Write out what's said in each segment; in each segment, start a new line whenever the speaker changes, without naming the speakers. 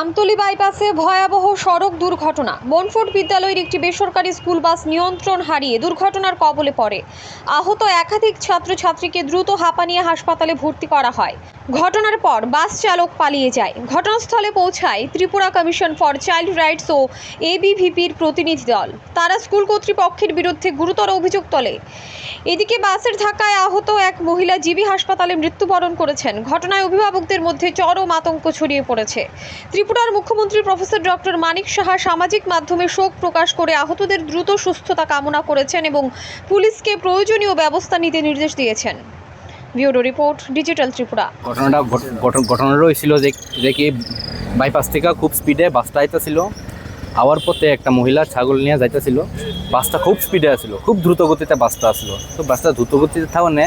আমতলী বাইপাসে ভয়াবহ সড়ক দুর্ঘটনা। বনফোর্ড বিদ্যালয়ের একটি বেসরকারি স্কুল বাস নিয়ন্ত্রণ হারিয়ে দুর্ঘটনার কবলে পড়ে। আহত একাধিক ছাত্রছাত্রীকে দ্রুত হাঁপানিয়ে হাসপাতালে ভর্তি করা হয়। ঘটনার পর বাস চালক পালিয়ে যায়। ঘটনাস্থলে পৌঁছায় Tripura commission for child rights ও এবিভিপির প্রতিনিধি দল। তারা স্কুল কর্তৃপক্ষের বিরুদ্ধে গুরুতর অভিযোগ তোলে। এদিকে বাসের ধাক্কায় আহত এক মহিলা জিবি হাসপাতালে মৃত্যুবরণ করেছেন। ঘটনায় অভিভাবকদের মধ্যে চরম আতঙ্ক ছড়িয়ে পড়েছে। ত্রিপুরার মুখ্যমন্ত্রী প্রফেসর ডক্টর মানিক সাহা সামাজিক মাধ্যমে শোক প্রকাশ করে আহতদের দ্রুত সুস্থতা কামনা করেছেন এবং পুলিশকে প্রয়োজনীয় ব্যবস্থা নিতে নির্দেশ দিয়েছেন। Bureau report, digital Tripura.
ঘটনাটা ঘট- ঘট- ঘটনাটা হয়েছিল যে কি বাইপাস থেকে খুব স্পিডে বাসটা আইতেছিল, আওয়ার পথে একটা মহিলা ছাগল নিয়ে যাইতেছিল, বাসটা খুব স্পিডে আসছিল খুব দ্রুত গতিতে বাসটা আসলো তো বাসটা দ্রুত গতিতে থাকানে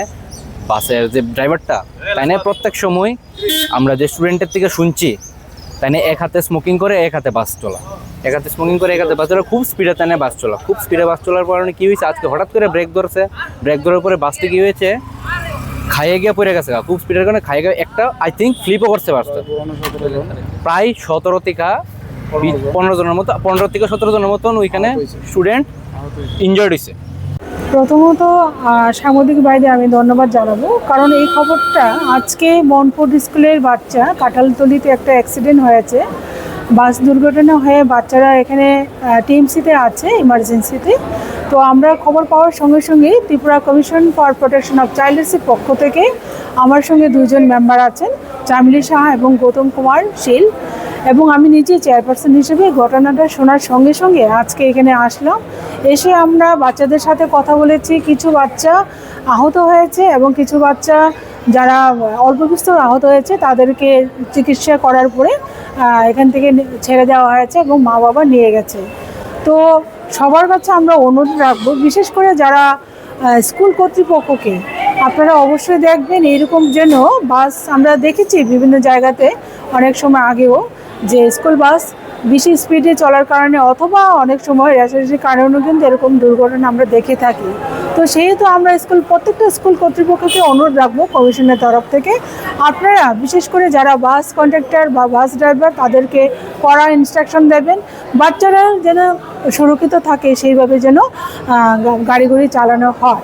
বাসের যে ড্রাইভারটা তাই প্রত্যেক সময় আমরা যে স্টুডেন্টের থেকে শুনছি তাই এক হাতে স্মোকিং করে, এক হাতে বাস চলা। এক হাতে স্মোকিং করে, এক হাতে বাস চলা, খুব স্পিডে তাই বাস চলা। খুব স্পিডে বাস চলার কারণে কী হয়েছে? আজকে হঠাৎ করে ব্রেক ধরছে। ব্রেক ধরার পরে বাসটি কী হয়েছে? খাইয়ে গিয়ে পড়ে গেছে খুব স্পিডের কারণে খাইয়ে গিয়ে একটা আই থিঙ্ক ফ্লিপও করছে বাসটা প্রায় সতেরো থেকে পনেরো জনের মতো, পনেরো থেকে সতেরো জনের মতন ওইখানে স্টুডেন্ট ইনজয়েড হয়েছে
প্রথমত সাংবাদিক বাইরে আমি ধন্যবাদ জানাব। কারণ এই খবরটা আজকে মনপুর স্কুলের বাচ্চা কাঁঠালতলিতে একটা অ্যাক্সিডেন্ট হয়েছে। বাস দুর্ঘটনা হয়ে বাচ্চারা এখানে টিএমসিতে আছে ইমার্জেন্সিতে তো আমরা খবর পাওয়ার সঙ্গে সঙ্গেই Tripura commission for protection of চাইল্ডসের পক্ষ থেকে আমার সঙ্গে দুজন মেম্বার আছেন, চামিলি সাহা এবং গৌতম কুমার শীল। এবং আমি নিজে চেয়ারপারসন হিসেবে ঘটনাটা শোনার সঙ্গে সঙ্গে আজকে এখানে আসলাম। এসে আমরা বাচ্চাদের সাথে কথা বলেছি, কিছু বাচ্চা আহত হয়েছে এবং কিছু বাচ্চা যারা অল্প বিস্তর আহত হয়েছে তাদেরকে চিকিৎসা করার পরে এখান থেকে ছেড়ে দেওয়া হয়েছে এবং মা বাবা নিয়ে গেছে। তো সবার কাছে আমরা অনুরোধ রাখব, বিশেষ করে যারা স্কুল কর্তৃপক্ষকে আপনারা অবশ্যই দেখবেন, এরকম যেন বাস আমরা দেখেছি বিভিন্ন জায়গাতে অনেক সময় আগেও। যে স্কুল বাস বেশি স্পিডে চলার কারণে অথবা অনেক সময় রেসারেসির কারণেও কিন্তু এরকম দুর্ঘটনা আমরা দেখে থাকি। তো সেহেতু আমরা স্কুল প্রত্যেকটা স্কুল কর্তৃপক্ষকে অনুরোধ রাখব কমিশনের তরফ থেকে। আপনারা বিশেষ করে যারা বাস কন্ডাক্টর বা বাস ড্রাইভার তাদেরকে কড়া ইনস্ট্রাকশন দেবেন। বাচ্চারা যেন সুরক্ষিত থাকে সেইভাবে যেন আহ, গা- গাড়ি ঘুড়ি চালানো হয়।